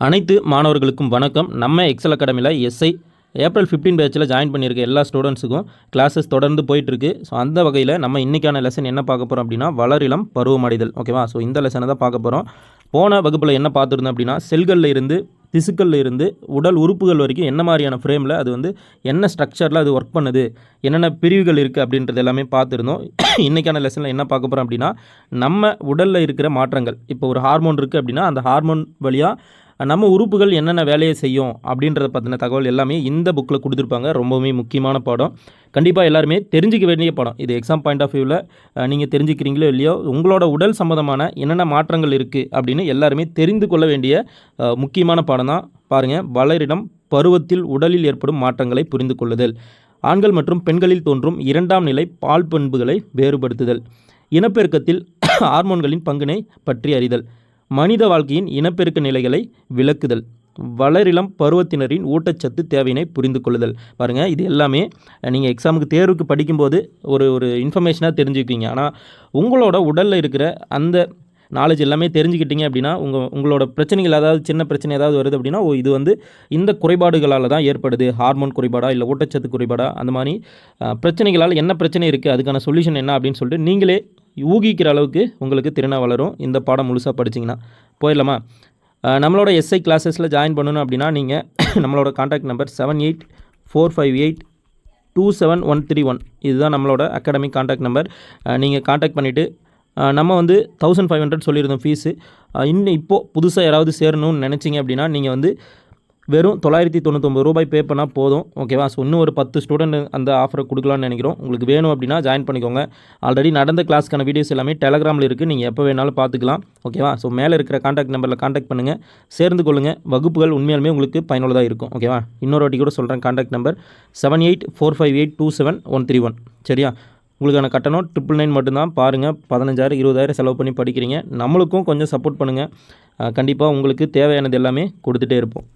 அனைத்து மாணவர்களுக்கும் வணக்கம். நம்ம எக்ஸல் அகாடமியில் எஸ்ஐ ஏப்ரல் ஃபிஃப்டீன் பேச்சில் ஜாயின் பண்ணியிருக்க எல்லா ஸ்டூடெண்ட்ஸுக்கும் கிளாஸஸ் தொடர்ந்து போயிட்டுருக்கு. ஸோ அந்த வகையில் நம்ம இன்றைக்கான லெசன் என்ன பார்க்க போகிறோம் அப்படின்னா வளரிளம் பருவமடைதல். ஓகேவா ஸோ இந்த லெசனை தான் பார்க்க போகிறோம் போன வகுப்பில் என்ன பார்த்துருந்தோம் அப்படின்னா செல்களில் இருந்து திசுக்களில் இருந்து உடல் உறுப்புகள் வரைக்கும் என்ன மாதிரியான ஃப்ரேமில் அது வந்து என்ன ஸ்ட்ரக்சரில் அது ஒர்க் பண்ணுது என்னென்ன பிரிவுகள் இருக்குது அப்படின்றது எல்லாமே பார்த்துருந்தோம். இன்றைக்கான லெசனில் என்ன பார்க்க போகிறோம் அப்படின்னா நம்ம உடலில் இருக்கிற மாற்றங்கள். இப்போ ஒரு ஹார்மோன் இருக்குது அப்படின்னா அந்த ஹார்மோன் வழியாக நம்ம உறுப்புகள் என்னென்ன வேலையை செய்யும் அப்படின்றத பற்றின தகவல் எல்லாமே இந்த புக்கில் கொடுத்துருப்பாங்க. ரொம்பவுமே முக்கியமான பாடம். கண்டிப்பாக எல்லாருமே தெரிஞ்சிக்க வேண்டிய பாடம். இது எக்ஸாம் பாயிண்ட் ஆஃப் வியூவில் நீங்கள் தெரிஞ்சுக்கிறீங்களோ இல்லையோ உங்களோட உடல் சம்மந்தமான என்னென்ன மாற்றங்கள் இருக்குது அப்படின்னு எல்லாருமே தெரிந்து கொள்ள வேண்டிய முக்கியமான பாடம் தான். பாருங்கள் வளரிடம் பருவத்தில் உடலில் ஏற்படும் மாற்றங்களை புரிந்து கொள்ளுதல். ஆண்கள் மற்றும் பெண்களில் தோன்றும் இரண்டாம் நிலை பால் பண்புகளை வேறுபடுத்துதல். இனப்பெருக்கத்தில் ஹார்மோன்களின் பங்கினை பற்றி அறிதல். மனித வாழ்க்கையின் இனப்பெருக்க நிலைகளை விளக்குதல். வளரிளம் பருவத்தினரின் ஊட்டச்சத்து தேவையினை புரிந்து கொள்ளுதல் பாருங்கள் இது எல்லாமே நீங்கள் எக்ஸாமுக்கு தேர்வுக்கு படிக்கும்போது ஒரு ஒரு இன்ஃபர்மேஷனாக தெரிஞ்சுக்குவீங்க. ஆனால் உங்களோட உடலில் இருக்கிற அந்த நாலேஜ் எல்லாமே தெரிஞ்சுக்கிட்டீங்க அப்படின்னா உங்கள் உங்களோட பிரச்சனைகள் ஏதாவது சின்ன பிரச்சனை ஏதாவது வருது அப்படின்னா ஓ இது வந்து இந்த குறைபாடுகளால் தான் ஏற்படுது. ஹார்மோன் குறைபாடா இல்லை ஊட்டச்சத்து குறைபாடா அந்த மாதிரி பிரச்சனைகளால் என்ன பிரச்சனை இருக்குது அதுக்கான சொல்யூஷன் என்ன அப்படின்னு சொல்லிட்டு நீங்களே ஊகிக்கிற அளவுக்கு உங்களுக்கு திறனை வளரும். இந்த பாடம் முழுசாக படிச்சிங்கன்னா. போயிடலாமா? நம்மளோட எஸ்ஐ கிளாஸஸில் ஜாயின் பண்ணணும் அப்படின்னா நீங்கள் நம்மளோட contact number seven eight four five eight two seven one three one இதுதான் நம்மளோட அகாடமிக் காண்டாக்ட் நம்பர் நீங்கள் காண்டாக்ட் பண்ணிவிட்டு நம்ம வந்து தௌசண்ட் ஃபைவ் ஹண்ட்ரட் சொல்லியிருந்தோம் ஃபீஸு இன்னும் இப்போது புதுசாக யாராவது சேரணும்னு நினச்சிங்க அப்படின்னா நீங்கள் வந்து வெறும் தொள்ளாயிரத்தி தொண்ணூத்தொம்பது ரூபாய் பே பண்ணால் போதும். ஓகேவா ஸோ இன்னும் ஒரு பத்து ஸ்டூடெண்ட் அந்த ஆஃபரை கொடுக்கலான்னு நினைக்கிறோம். உங்களுக்கு வேணும் அப்படின்னா ஜாயின் பண்ணிக்கோங்க. ஆல்ரெடி நடந்த கிளாஸ்க்கான வீடியோஸ் எல்லாமே டெலகிராமில் இருக்குது நீங்கள் எப்போ வேணாலும் பார்த்துக்கலாம். ஓகேவா ஸோ மேலே இருக்கிற காண்டாக்ட் நம்பரில் காண்டாக்ட் பண்ணுங்கள் சேர்ந்து கொள்ளுங்கள் வகுப்புகள் உண்மையாலுமே உங்களுக்கு பயனுள்ளதாக இருக்கும். ஓகேவா இன்னொரு வாட்டி கூட சொல்கிறேன் contact number seven eight four five eight two seven one three one சரியா? உங்களுக்கான கட்டணம் ட்ரிபிள் நைன் மட்டும்தான். பாருங்கள் பதினஞ்சாயிரம் இருபதாயிரம் செலவு பண்ணி படிக்கிறீங்க. நம்மளுக்கும் கொஞ்சம் சப்போர்ட் பண்ணுங்கள் கண்டிப்பாக உங்களுக்கு தேவையானது எல்லாமே கொடுத்துட்டே இருப்போம்.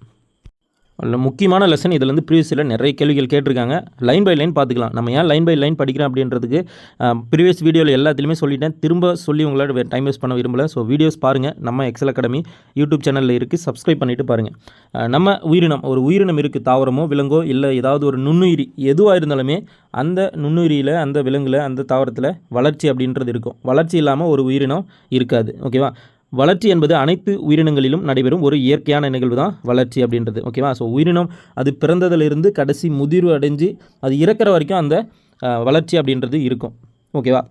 முக்கியமான லெசன் இதில் வந்து ப்ரீவியஸில் நிறைய கேள்விகள் கேட்டிருக்காங்க. லைன் பை லைன் பார்த்துக்கலாம். நம்ம ஏன் லைன் பை லைன் படிக்கிறோம் அப்படின்றதுக்கு ப்ரீவியஸ் வீடியோவில் எல்லாத்துலேயுமே சொல்லிட்டேன். திரும்ப சொல்லி உங்களோட டைம் வேஸ்ட் பண்ண விரும்பல. ஸோ வீடியோஸ் பாருங்கள் நம்ம எக்ஸல் அகாடமி யூடியூப் சேனலில் இருக்குது சப்ஸ்கிரைப் பண்ணிவிட்டு பாருங்கள் நம்ம உயிரினம் ஒரு உயிரினம் இருக்குது தாவரமோ விலங்கோ இல்லை ஏதாவது ஒரு நுண்ணுயிரி எதுவாக இருந்தாலுமே அந்த நுண்ணுயிரியில் அந்த விலங்கில் அந்த தாவரத்தில் வளர்ச்சி அப்படின்றது இருக்கும். வளர்ச்சி இல்லாமல் ஒரு உயிரினம் இருக்காது. ஓகேவா வளர்ச்சி என்பது அனைத்து உயிரினங்களிலும் நடைபெறும் ஒரு இயற்கையான நிகழ்வு தான் வளர்ச்சி அப்படின்றது ஓகேவா ஸோ உயிரினம் அது பிறந்ததிலிருந்து கடைசி முதிர்வு அடைஞ்சு அது இறக்கிற வரைக்கும் அந்த வளர்ச்சி அப்படின்றது இருக்கும் ஓகேவா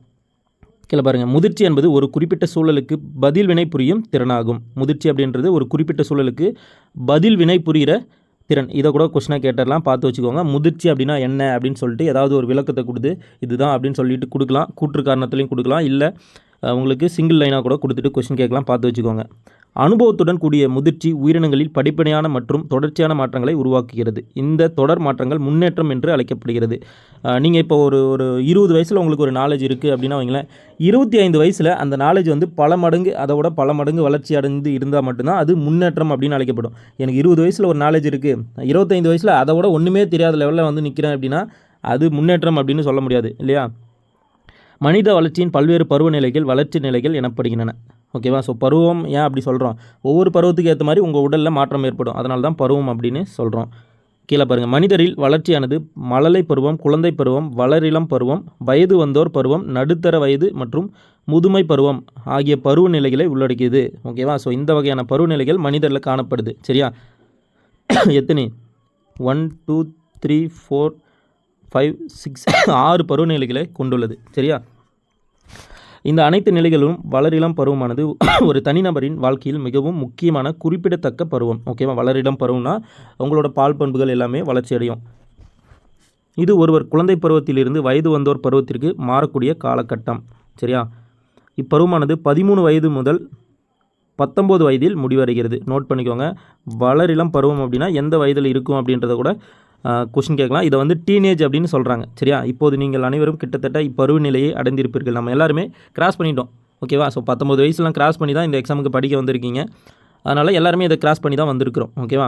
கீழே பாருங்கள் முதிர்ச்சி என்பது ஒரு குறிப்பிட்ட சூழலுக்கு பதில் வினை புரியும் திறனாகும். முதிர்ச்சி அப்படின்றது ஒரு குறிப்பிட்ட சூழலுக்கு பதில் வினை புரிகிற திறன். இதை கூட கொஸ்டினாக கேட்டரலாம் பார்த்து வச்சுக்கோங்க. முதிர்ச்சி அப்படின்னா என்ன அப்படின்னு சொல்லிட்டு ஏதாவது ஒரு விளக்கத்தை கொடுத்து இதுதான் அப்படின்னு சொல்லிட்டு கொடுக்கலாம். கூற்று காரணத்துலையும் கொடுக்கலாம். இல்லை உங்களுக்கு சிங்கிள் லைனாக கூட கொடுத்துட்டு கொஷின் கேட்கலாம் பார்த்து வச்சுக்கோங்க. அனுபவத்துடன் கூடிய முதிர்ச்சி உயிரினங்களில் படிப்படியான மற்றும் தொடர்ச்சியான மாற்றங்களை உருவாக்குகிறது. இந்த தொடர் மாற்றங்கள் முன்னேற்றம் என்று அழைக்கப்படுகிறது. நீங்கள் இப்போ ஒரு ஒரு இருபது வயசில் உங்களுக்கு ஒரு நாலேஜ் இருக்குது அப்படின்னா வைங்களேன் இருபத்தி ஐந்து வயசில் அந்த நாலேஜ் வந்து பல மடங்கு அதை விட பல மடங்கு வளர்ச்சி அடைந்து இருந்தால் மட்டும்தான் அது முன்னேற்றம் அப்படின்னு அழைக்கப்படும். எனக்கு இருபது வயசில் ஒரு நாலேஜ் இருக்குது இருபத்தைந்து வயசில் அதை விட ஒன்றுமே தெரியாத லெவலில் வந்து நிற்கிறேன் அப்படின்னா அது முன்னேற்றம் அப்படின்னு சொல்ல முடியாது இல்லையா? மனித வளர்ச்சியின் பல்வேறு பருவநிலைகள் வளர்ச்சி நிலைகள் எனப்படுகின்றன. ஓகேவா ஸோ பருவம் ஏன் அப்படி சொல்கிறோம் ஒவ்வொரு பருவத்துக்கு ஏற்ற மாதிரி உங்கள் உடலில் மாற்றம் ஏற்படும். அதனால தான் பருவம் அப்படின்னு சொல்கிறோம் கீழே பாருங்கள் மனிதரில் வளர்ச்சியானது மழலை பருவம் குழந்தை பருவம் வளரிளம் பருவம் வயது வந்தோர் பருவம் நடுத்தர வயது மற்றும் முதுமை பருவம் ஆகிய பருவநிலைகளை உள்ளடக்கியது. ஓகேவா ஸோ இந்த வகையான பருவநிலைகள் மனிதரில் காணப்படுது. சரியா? எத்தனை? One two three four five six ஆறு பருவநிலைகளை கொண்டுள்ளது. சரியா? இந்த அனைத்து நிலைகளும் வளரிளம் பருவமானது ஒரு தனிநபரின் வாழ்க்கையில் மிகவும் முக்கியமான குறிப்பிடத்தக்க பருவம். ஓகேவா வளரிளம் பருவம்னா உங்களோட பால் பண்புகள் எல்லாமே வளர்ச்சி அடையும் இது ஒருவர் குழந்தை பருவத்திலிருந்து வயது வந்தோர் பருவத்திற்கு மாறக்கூடிய காலகட்டம். சரியா? இப்பருவமானது பதிமூணு வயது முதல் பத்தொம்போது வயதில் முடிவடைகிறது. நோட் பண்ணிக்கோங்க. வளரிளம் பருவம் அப்படின்னா எந்த வயதில் இருக்கும் அப்படின்றத கூட கொஷின் கேட்கலாம். இதை வந்து டீனேஜ் அப்படின்னு சொல்கிறாங்க சரியா? இப்போது நீங்கள் அனைவரும் கிட்டத்தட்ட இப்பருவ நிலையை அடைந்திருப்பீர்கள். நம்ம எல்லாருமே கிராஸ் பண்ணிட்டோம். ஓகேவா ஸோ பத்தொம்பது வயசுலாம் கிராஸ் பண்ணி தான் இந்த எக்ஸாமுக்கு படிக்க வந்திருக்கீங்க. அதனால் எல்லாருமே இதை கிராஸ் பண்ணி தான் வந்திருக்கிறோம். ஓகேவா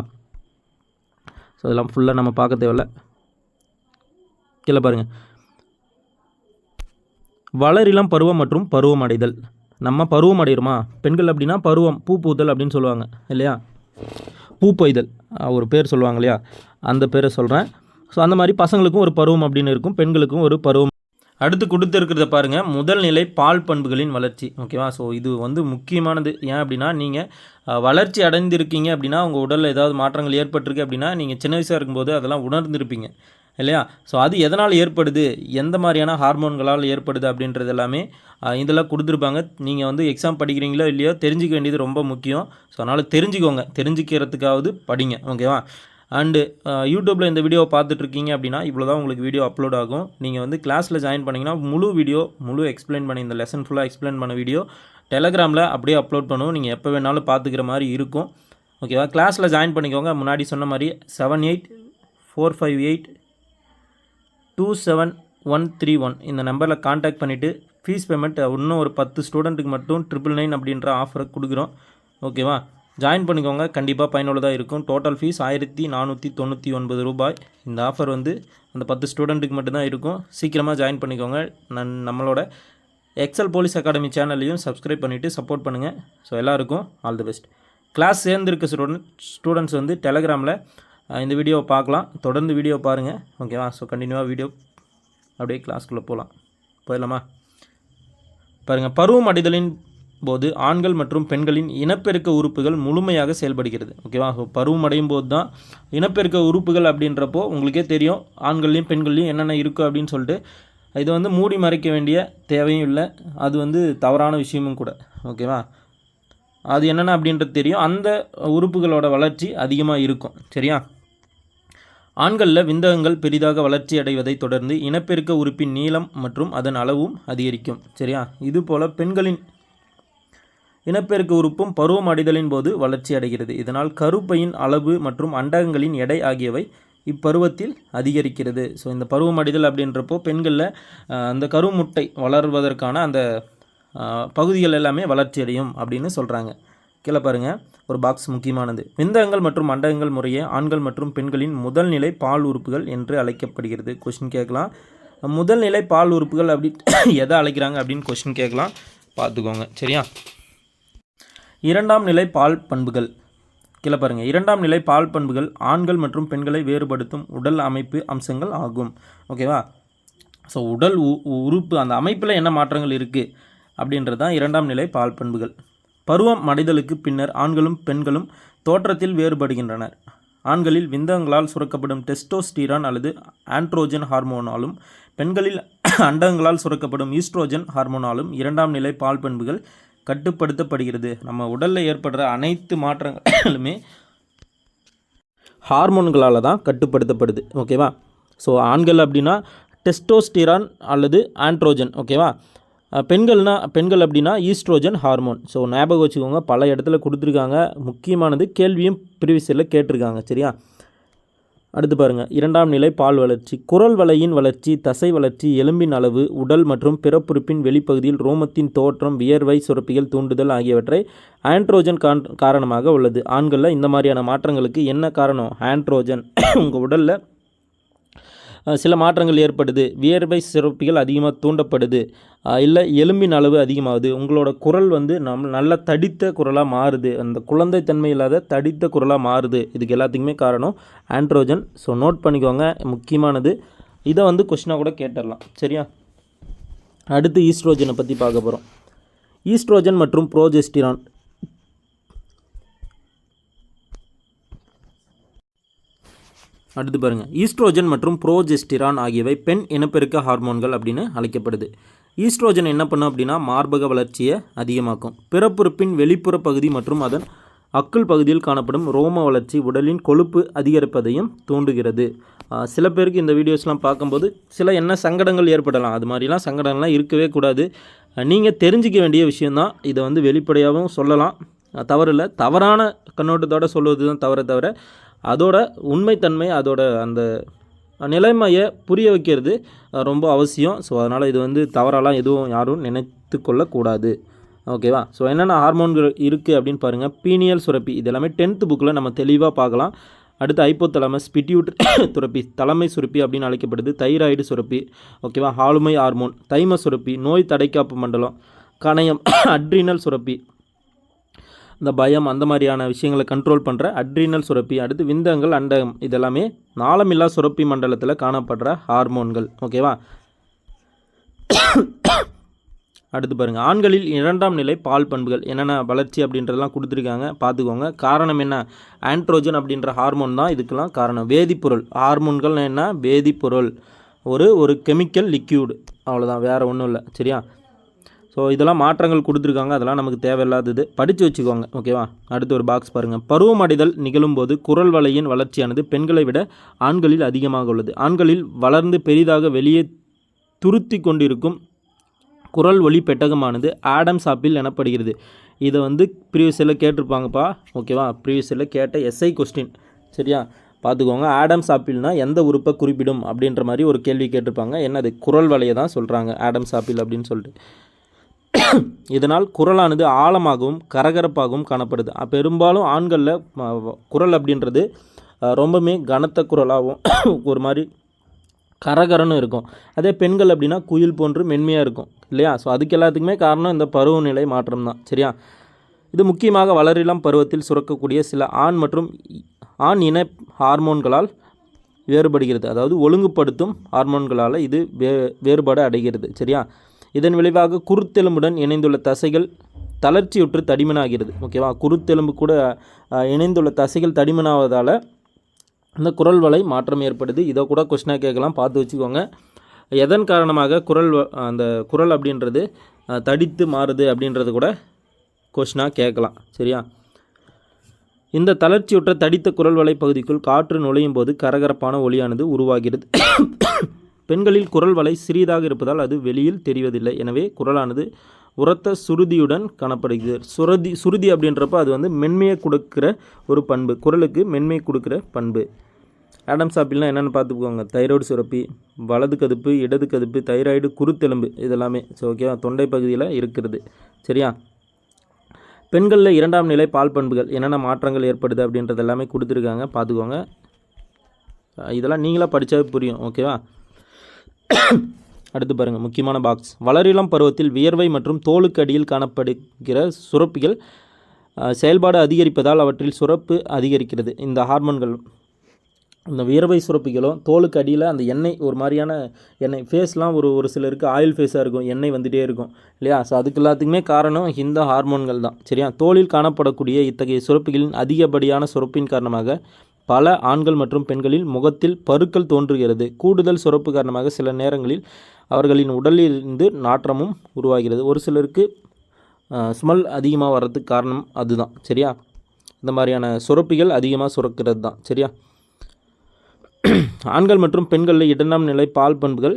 ஸோ இதெல்லாம் ஃபுல்லாக நம்ம பார்க்க தேவையில்ல. கீழே பாருங்கள் வளரிளம் பருவம் மற்றும் பருவம் அடைதல். நம்ம பருவம் அடைகிறோமா பெண்கள் அப்படின்னா பருவம் பூ பூத்தல் அப்படின்னு சொல்லுவாங்க. இல்லையா? பூப்பொய்தல் அஹ் ஒரு பேர் சொல்லுவாங்க இல்லையா? அந்த பேரை சொல்கிறேன் ஸோ அந்த மாதிரி பசங்களுக்கும் ஒரு பருவம் அப்படின்னு இருக்கும். பெண்களுக்கும் ஒரு பருவம். அடுத்து கொடுத்துருக்கிறத பாருங்கள் முதல் நிலை பால் பண்புகளின் வளர்ச்சி. ஓகேவா ஸோ இது வந்து முக்கியமானது. ஏன் அப்படின்னா நீங்கள் வளர்ச்சி அடைந்திருக்கீங்க அப்படின்னா உங்கள் உடலில் ஏதாவது மாற்றங்கள் ஏற்பட்டிருக்கு அப்படின்னா நீங்கள் சின்ன வயசாக இருக்கும்போது அதெல்லாம் உணர்ந்திருப்பீங்க. இல்லையா? ஸோ அது எதனால் ஏற்படுது? எந்த மாதிரியான ஹார்மோன்களால் ஏற்படுது அப்படின்றது எல்லாமே இதெல்லாம் கொடுத்துருப்பாங்க. நீங்கள் வந்து எக்ஸாம் படிக்கிறீங்களோ இல்லையோ தெரிஞ்சிக்க வேண்டியது ரொம்ப முக்கியம். ஸோ அதனால் தெரிஞ்சுக்கோங்க. தெரிஞ்சுக்கிறதுக்காவது படிங்க. ஓகேவா அண்டு யூடியூப்பில் இந்த வீடியோவை பார்த்துட்ருக்கீங்க அப்படின்னா இவ்வளோ தான் உங்களுக்கு வீடியோ அப்லோட் ஆகும். நீங்கள் வந்து கிளாஸில் ஜாயின் பண்ணிங்கன்னா முழு வீடியோ முழு எக்ஸ்பிளைன் பண்ணி இந்த லெசன் ஃபுல்லாக எக்ஸ்பிளைன் பண்ண வீடியோ டெலகிராமில் அப்படியே அப்லோட் பண்ணுவோம். நீங்கள் எப்போ வேணாலும் பார்த்துக்கிற மாதிரி இருக்கும். ஓகேவா கிளாஸில் ஜாயின் பண்ணிக்கோங்க. முன்னாடி சொன்ன மாதிரி seven eight four five eight two seven one three one இந்த நம்பரில் காண்டாக்ட் பண்ணிவிட்டு ஃபீஸ் பேமெண்ட் இன்னும் ஒரு பத்து ஸ்டூடெண்ட்டுக்கு மட்டும் ட்ரிபிள் நைன் அப்படின்ற ஆஃபரை கொடுக்குறோம். ஓகேவா ஜாயின் பண்ணிக்கோங்க. கண்டிப்பாக பயனுள்ளதாக இருக்கும். டோட்டல் ஃபீஸ் ஆயிரத்தி நானூற்றி தொண்ணூற்றி ஒன்பது ரூபாய். இந்த ஆஃபர் வந்து அந்த பத்து ஸ்டூடெண்ட்டுக்கு மட்டும்தான் இருக்கும். சீக்கிரமாக ஜாயின் பண்ணிக்கோங்க. நன் நம்மளோட எக்ஸல் போலீஸ் அகாடமி சேனல்லையும் சப்ஸ்கிரைப் பண்ணிவிட்டு சப்போர்ட் பண்ணுங்கள் ஸோ எல்லாருக்கும் ஆல் தி பெஸ்ட் கிளாஸ் சேர்ந்துருக்க ஸ்டூடெண்ட் ஸ்டூடெண்ட்ஸ் வந்து டெலகிராமில் இந்த வீடியோவை பார்க்கலாம். தொடர்ந்து வீடியோ பாருங்கள் ஓகேவா? ஸோ கண்டினியூவாக வீடியோ அப்படியே கிளாஸ்க்குள்ளே போகலாம் போயிடலாமா? பாருங்கள் பருவம் அடைதலின் போது ஆண்கள் மற்றும் பெண்களின் இனப்பெருக்க உறுப்புகள் முழுமையாக செயல்படுகிறது. ஓகேவா? ஸோ பருவம் அடையும் போது தான் இனப்பெருக்க உறுப்புகள் அப்படின்றப்போ உங்களுக்கே தெரியும் ஆண்கள்லையும் பெண்கள்லையும் என்னென்ன இருக்குது அப்படின்னு சொல்லிட்டு. இது வந்து மூடி மறைக்க வேண்டிய தேவையும் இல்லை. அது வந்து தவறான விஷயமும் கூட. ஓகேவா? அது என்னென்ன அப்படின்றது தெரியும். அந்த உறுப்புகளோட வளர்ச்சி அதிகமாக இருக்கும். சரியா? ஆண்களில் விந்தகங்கள் பெரிதாக வளர்ச்சி அடைவதை தொடர்ந்து இனப்பெருக்க உறுப்பின் நீளம் மற்றும் அதன் அளவும் அதிகரிக்கும். சரியா? இதுபோல் பெண்களின் இனப்பெருக்க உறுப்பும் பருவம் அடைதலின் போது வளர்ச்சி அடைகிறது. இதனால் கருப்பையின் அளவு மற்றும் அண்டகங்களின் எடை ஆகியவை இப்பருவத்தில் அதிகரிக்கிறது. ஸோ இந்த பருவம் அடைதல் அப்படின்றப்போ பெண்களில் அந்த கருமுட்டை வளர்வதற்கான அந்த பகுதிகள் எல்லாமே வளர்ச்சி அடையும் அப்படின்னு சொல்கிறாங்க கீழே பாருங்கள் ஒரு பாக்ஸ் முக்கியமானது. விந்தகங்கள் மற்றும் மண்டகங்கள் முறையே ஆண்கள் மற்றும் பெண்களின் முதல் நிலை பால் உறுப்புகள் என்று அழைக்கப்படுகிறது. கொஷின் கேட்கலாம். முதல் நிலை பால் உறுப்புகள் அப்படி எதை அழைக்கிறாங்க அப்படின்னு கொஷின் கேட்கலாம். பார்த்துக்கோங்க. சரியா? இரண்டாம் நிலை பால் பண்புகள். கீழே பாருங்கள் இரண்டாம் நிலை பால் பண்புகள் ஆண்கள் மற்றும் பெண்களை வேறுபடுத்தும் உடல் அமைப்பு அம்சங்கள் ஆகும். ஓகேவா ஸோ உடல் உ- உறுப்பு அந்த அமைப்பில் என்ன மாற்றங்கள் இருக்குது அப்படின்றது தான் இரண்டாம் நிலை பால் பண்புகள். பருவம் அடைதலுக்கு பின்னர் ஆண்களும் பெண்களும் தோற்றத்தில் வேறுபடுகின்றனர். ஆண்களில் விந்தகங்களால் சுரக்கப்படும் டெஸ்டோஸ்டீரான் அல்லது ஆண்ட்ரோஜன் ஹார்மோனாலும் பெண்களில் அண்டகங்களால் சுரக்கப்படும் ஈஸ்ட்ரோஜன் ஹார்மோனாலும் இரண்டாம் நிலை பால் பண்புகள் கட்டுப்படுத்தப்படுகிறது. நம்ம உடலில் ஏற்படுற அனைத்து மாற்றங்களுமே ஹார்மோன்களால் தான் கட்டுப்படுத்தப்படுது. ஓகேவா? ஸோ ஆண்கள் அப்படின்னா டெஸ்டோஸ்டிரான் அல்லது ஆண்ட்ரோஜன். ஓகேவா? பெண்கள்னா பெண்கள் அப்படின்னா ஈஸ்ட்ரோஜன் ஹார்மோன். ஸோ ஞாபகம் வச்சுக்கோங்க பல இடத்துல கொடுத்துருக்காங்க. முக்கியமானது கேள்வியும் ப்ரீவியஸில் கேட்டிருக்காங்க சரியா? அடுத்து பாருங்கள் இரண்டாம் நிலை பால் வளர்ச்சி. குரல் வலையின் வளர்ச்சி தசை வளர்ச்சி எலும்பின் அளவு உடல் மற்றும் பிறப்புறுப்பின் வெளிப்பகுதியில் ரோமத்தின் தோற்றம் வியர்வை சுரப்பிகள் தூண்டுதல் ஆகியவற்றை ஆண்ட்ரோஜன் கான் காரணமாக உள்ளது. ஆண்களில் இந்த மாதிரியான மாற்றங்களுக்கு என்ன காரணம்? ஆண்ட்ரோஜன். உங்கள் உடலில் சில மாற்றங்கள் ஏற்படுது. வியர்வை சுரப்பிகள் அதிகமாக தூண்டப்படுது. இல்லை எலும்பின் அளவு அதிகமாகுது. உங்களோட குரல் வந்து நம் நல்ல தடித்த குரலாக மாறுது. அந்த குழந்தை தன்மை இல்லாத தடித்த குரலாக மாறுது. இதுக்கு எல்லாத்துக்குமே காரணம் ஆண்ட்ரோஜன். ஸோ நோட் பண்ணிக்கோங்க. முக்கியமானது. இதை வந்து கொஷினாக கூட கேட்டுடலாம். சரியா? அடுத்து ஈஸ்ட்ரோஜனை பற்றி பார்க்க போகிறோம் ஈஸ்ட்ரோஜன் மற்றும் ப்ரோஜெஸ்டிரான். அடுத்து பாருங்கள் ஈஸ்ட்ரோஜன் மற்றும் ப்ரோஜெஸ்டிரான் ஆகியவை பெண் இனப்பெருக்க ஹார்மோன்கள் அப்படின்னு அழைக்கப்படுது. ஈஸ்ட்ரோஜன் என்ன பண்ணும் அப்படின்னா மார்பக வளர்ச்சியை அதிகமாக்கும். பிறப்புறுப்பின் வெளிப்புற பகுதி மற்றும் அதன் அக்குள் பகுதியில் காணப்படும் ரோம வளர்ச்சி உடலின் கொழுப்பு அதிகரிப்பதையும் தூண்டுகிறது. சில பேருக்கு இந்த வீடியோஸ்லாம் பார்க்கும்போது சில என்ன சங்கடங்கள் ஏற்படலாம். அது மாதிரிலாம் சங்கடங்கள்லாம் இருக்கவே கூடாது. நீங்கள் தெரிஞ்சிக்க வேண்டிய விஷயந்தான் இதை வந்து வெளிப்படையாகவும் சொல்லலாம். அஹ் தவறில்லை. தவறான கண்ணோட்டத்தோட சொல்வது தான் தவிர தவிர அதோட உண்மைத்தன்மை அதோட அந்த நிலைமையை புரிய வைக்கிறது ரொம்ப அவசியம். ஸோ அதனால் இது வந்து தவறாலாம் எதுவும் யாரும் நினைத்து கொள்ளக்கூடாது. ஓகேவா ஸோ என்னென்ன ஹார்மோன்கள் இருக்குது அப்படின்னு பாருங்கள் பீனியல் சுரப்பி. இது எல்லாமே டென்த்து புக்கில் நம்ம தெளிவாக பார்க்கலாம். அடுத்து ஐப்போதலமஸ் பிட்யூட் சுரப்பி தலைமை சுரப்பி அப்படின்னு அழைக்கப்படுது. தைராய்டு சுரப்பி. ஓகேவா ஹாலுமை ஹார்மோன். தைம சுரப்பி. நோய் தடைக்காப்பு மண்டலம். கணையம். அட்ரினல் சுரப்பி. இந்த பயம் அந்த மாதிரியான விஷயங்களை கண்ட்ரோல் பண்ணுற அட்ரீனல் சுரப்பி அடுத்து விந்தங்கள் அண்டகம் இதெல்லாமே நாளமில்லா சுரப்பி மண்டலத்தில் காணப்படுற ஹார்மோன்கள் ஓகேவா அடுத்து பாருங்கள் ஆண்களில் இரண்டாம் நிலை பால் பண்புகள். என்னென்ன வளர்ச்சி அப்படின்றதெல்லாம் கொடுத்துருக்காங்க. பார்த்துக்கோங்க. காரணம் என்ன? ஆண்ட்ரோஜன் அப்படின்ற ஹார்மோன் தான் இதுக்கெல்லாம் காரணம். வேதிப்பொருள். ஹார்மோன்கள் என்ன? வேதிப்பொருள். ஒரு ஒரு கெமிக்கல் லிக்யூடு அவ்வளோதான் வேறு ஒன்றும் இல்லை. சரியா? ஸோ இதெல்லாம் மாற்றங்கள் கொடுத்துருக்காங்க. அதெல்லாம் நமக்கு தேவையில்லாதது. படித்து வச்சுக்கோங்க ஓகேவா? அடுத்து ஒரு பாக்ஸ் பாருங்கள் பருவமடைதல் நிகழும்போது குரல் வலையின் வளர்ச்சியானது பெண்களை விட ஆண்களில் அதிகமாக உள்ளது. ஆண்களில் வளர்ந்து பெரிதாக வெளியே துருத்தி கொண்டிருக்கும் குரல் ஒளி பெட்டகமானது ஆடம்ஸ் ஆப்பிள் எனப்படுகிறது. இதை வந்து ப்ரீவியஸில் கேட்டிருப்பாங்கப்பா. ஓகேவா? ப்ரீவியஸில் கேட்ட எஸ்ஐ கொஸ்டின் சரியா? பார்த்துக்கோங்க. ஆடம்ஸ் ஆப்பிள்னா எந்த உறுப்பை குறிப்பிடும் அப்படின்ற மாதிரி ஒரு கேள்வி கேட்டிருப்பாங்க. என்னது? குரல் வலையை தான் சொல்கிறாங்க ஆடம்ஸ் ஆப்பிள் அப்படின்னு சொல்லிட்டு. இதனால் குரலானது ஆழமாகவும் கரகரப்பாகவும் காணப்படுது. பெரும்பாலும் ஆண்களில் குரல் அப்படின்றது ரொம்பவுமே கனத்த குரலாகவும் ஒரு மாதிரி கரகரன்னு இருக்கும். அதே பெண்கள் அப்படின்னா குயில் போன்று மென்மையாக இருக்கும் இல்லையா? ஸோ அதுக்கு எல்லாத்துக்குமே காரணம் இந்த பருவநிலை மாற்றம் தான் சரியா? இது முக்கியமாக வளரிளம் பருவத்தில் சுரக்கக்கூடிய சில ஆண் மற்றும் ஆண் இன ஹார்மோன்களால் வேறுபடுகிறது. அதாவது ஒழுங்குபடுத்தும் ஹார்மோன்களால் இது வே வேறுபாடு அடைகிறது சரியா? இதன் விளைவாக குருத்தெலும்புடன் இணைந்துள்ள தசைகள் தளர்ச்சியுற்று தடிமனாகிறது. ஓகேவா குருத்தெலும்பு கூட இணைந்துள்ள தசைகள் தடிமனாவதால் இந்த குரல் வலை மாற்றம் ஏற்படுது. இதை கூட கொஸ்டினாக கேட்கலாம். பார்த்து வச்சுக்கோங்க. எதன் காரணமாக குரல் வ- அந்த குரல் அப்படின்றது தடித்து மாறுது அப்படின்றது கூட கொஷினாக கேட்கலாம். சரியா? இந்த தளர்ச்சியுற்ற தடித்த குரல் வலை பகுதிக்குள் காற்று நுழையும் போது கரகரப்பான ஒளியானது உருவாகிறது. பெண்களில் குரல் வலை சிறியதாக இருப்பதால் அது வெளியில் தெரிவதில்லை. எனவே குரலானது உரத்த சுருதியுடன் காணப்படுகிறது. சுருதி சுருதி அப்படின்றப்ப அது வந்து மென்மையை கொடுக்கிற ஒரு பண்பு. குரலுக்கு மென்மை கொடுக்கிற பண்பு. ஆடம்ஸ் ஆப்பிள்னா என்னென்னு பார்த்துக்கோங்க. தைராய்டு சுரப்பி வலது கதுப்பு இடது கதுப்பு தைராய்டு குருத்தெலும்பு இதெல்லாமே. ஸோ ஓகேவா தொண்டை பகுதியில் இருக்கிறது. சரியா? பெண்களில் இரண்டாம் நிலை பால் பண்புகள். என்னென்ன மாற்றங்கள் ஏற்படுது அப்படின்றது எல்லாமே கொடுத்துருக்காங்க. பார்த்துக்கோங்க. இதெல்லாம் நீங்களாக படித்தாவே புரியும். ஓகேவா அடுத்து பாருங்கள் முக்கியமான பாக்ஸ் வளரிளம் பருவத்தில் வியர்வை மற்றும் தோலுக்கு அடியில் காணப்படுகிற சுரப்பிகள் செயல்பாடு அதிகரிப்பதால் அவற்றில் சுரப்பு அதிகரிக்கிறது. இந்த ஹார்மோன்கள் இந்த வியர்வை சுரப்பிகளும் தோலுக்கு அடியில் அந்த எண்ணெய் ஒரு மாதிரியான எண்ணெய் ஃபேஸ்லாம் ஒரு ஒரு சிலருக்கு ஆயில் ஃபேஸாக இருக்கும் எண்ணெய் வந்துகிட்டே இருக்கும் இல்லையா? ஸோ அதுக்கு எல்லாத்துக்குமே காரணம் இந்த ஹார்மோன்கள் தான் சரியா? தோலில் காணப்படக்கூடிய இத்தகைய சுரப்பிகளின் அதிகப்படியான சுரப்பின் காரணமாக பல ஆண்கள் மற்றும் பெண்களில் முகத்தில் பருக்கள் தோன்றுகிறது. கூடுதல் சுரப்பு காரணமாக சில நேரங்களில் அவர்களின் உடலிலிருந்து நாற்றமும் உருவாகிறது. ஒரு சிலருக்கு ஸ்மெல் அதிகமாக வர்றதுக்கு காரணம் அதுதான் சரியா? இந்த மாதிரியான சுரப்பிகள் அதிகமாக சுரக்கிறது தான் சரியா? ஆண்கள் மற்றும் பெண்களில் இரண்டாம் நிலை பால் பண்புகள்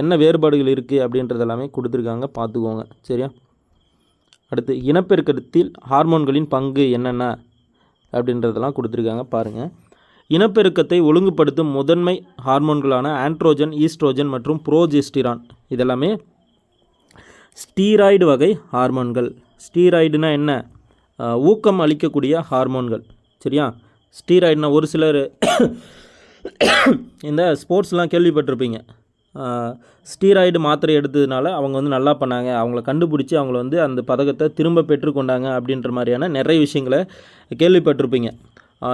என்ன வேறுபாடுகள் இருக்குது அப்படின்றது எல்லாமே கொடுத்துருக்காங்க. பார்த்துக்கோங்க. சரியா? அடுத்து இனப்பெருக்கத்தில் ஹார்மோன்களின் பங்கு என்னென்ன அப்படின்றதெல்லாம் கொடுத்துருக்காங்க. பாருங்கள் இனப்பெருக்கத்தை ஒழுங்குபடுத்தும் முதன்மை ஹார்மோன்களான ஆண்ட்ரோஜன் ஈஸ்ட்ரோஜன் மற்றும் புரோஜெஸ்டிரான். இதெல்லாமே ஸ்டீராய்டு வகை ஹார்மோன்கள். ஸ்டீராய்டுனா என்ன? ஊக்கம் அளிக்கக்கூடிய ஹார்மோன்கள். சரியா? ஸ்டீராய்டுனா ஒரு சிலர் இந்த ஸ்போர்ட்ஸ்லாம் கேள்விப்பட்டிருப்பீங்க. ஸ்டீராய்டு மாத்திரை எடுத்ததுனால அவங்க வந்து நல்லா பண்ணாங்க. அவங்கள கண்டுபிடிச்சி அவங்கள வந்து அந்த பதக்கத்தை திரும்ப பெற்றுக்கொண்டாங்க அப்படின்ற மாதிரியான நிறைய விஷயங்களை கேள்விப்பட்டிருப்பீங்க.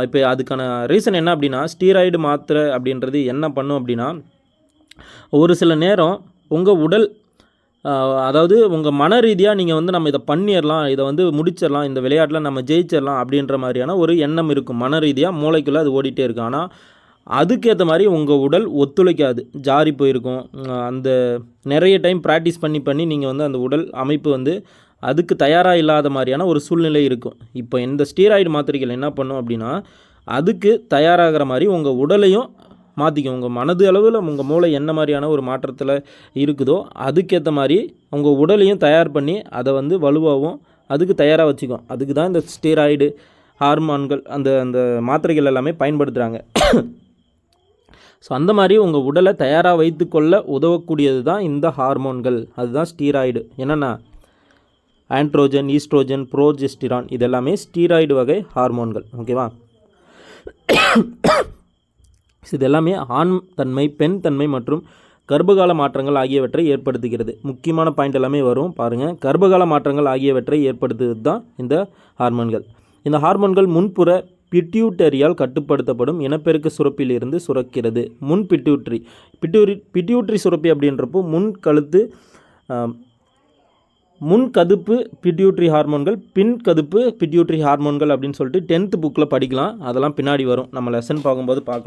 இப்போ அதுக்கான ரீசன் என்ன அப்படின்னா ஸ்டீராய்டு மாத்திரை அப்படின்றது என்ன பண்ணும் அப்படின்னா ஒரு சில நேரம் உங்கள் உடல் அதாவது உங்கள் மன ரீதியாக நீங்கள் வந்து நம்ம இதை பண்ணிடலாம் இதை வந்து முடிச்சிடலாம் இந்த விளையாட்டில் நம்ம ஜெயிச்சிடலாம் அப்படின்ற மாதிரியான ஒரு எண்ணம் இருக்கும். மன ரீதியாக மூளைக்குள்ளே அது ஓடிட்டே இருக்கும். ஆனால் அதுக்கேற்ற மாதிரி உங்கள் உடல் ஒத்துழைக்காது. ஜாரி போயிருக்கும். அந்த நிறைய டைம் ப்ராக்டிஸ் பண்ணி பண்ணி நீங்கள் வந்து அந்த உடல் அமைப்பு வந்து அதுக்கு தயாராக இல்லாத மாதிரியான ஒரு சூழ்நிலை இருக்கும். இப்போ இந்த ஸ்டீராய்டு மாத்திரைகள் என்ன பண்ணும் அப்படின்னா அதுக்கு தயாராகிற மாதிரி உங்கள் உடலையும் மாற்றிக்கும் உங்கள் மனது அளவில் உங்கள் மூளை என்ன மாதிரியான ஒரு மாற்றத்தில் இருக்குதோ அதுக்கேற்ற மாதிரி உங்கள் உடலையும் தயார் பண்ணி அதை வந்து வலுவாகவும் அதுக்கு தயாராக வச்சுக்கும். அதுக்கு தான் இந்த ஸ்டீராய்டு ஹார்மோன்கள் அந்த அந்த மாத்திரைகள் எல்லாமே பயன்படுத்துகிறாங்க ஸோ அந்த மாதிரி உங்கள் உடலை தயாராக வைத்துக்கொள்ள உதவக்கூடியது தான் இந்த ஹார்மோன்கள். அதுதான் ஸ்டீராய்டு. என்னென்னா ஆண்ட்ரோஜன் ஈஸ்ட்ரோஜன் ப்ரோஜெஸ்டிரான் இதெல்லாமே ஸ்டீராய்டு வகை ஹார்மோன்கள். ஓகேவா இது எல்லாமே ஆண் தன்மை பெண் தன்மை மற்றும் கர்ப்பகால மாற்றங்கள் ஆகியவற்றை ஏற்படுத்துகிறது. முக்கியமான பாயிண்ட் எல்லாமே வரும். பாருங்கள் கர்ப்பகால மாற்றங்கள் ஆகியவற்றை ஏற்படுத்துவது தான் இந்த ஹார்மோன்கள். இந்த ஹார்மோன்கள் முன்புற பிட்யூட்டரியால் கட்டுப்படுத்தப்படும் இனப்பெருக்க சுரப்பிலிருந்து சுரக்கிறது. முன் பிட்யூட்ரி. பிட்யூரி பிட்யூட்ரி சுரப்பி அப்படின்றப்போ முன் கழுத்து முன் கதுப்பு பிட்யூட்ரி ஹார்மோன்கள் பின் கதுப்பு பிட்யூட்ரி ஹார்மோன்கள் அப்படின்னு சொல்லிட்டு டென்த்து புக்கில் படிக்கலாம். அதெல்லாம் பின்னாடி வரும். நம்ம லெசன் பார்க்கும்போது பார்க்கலாம்.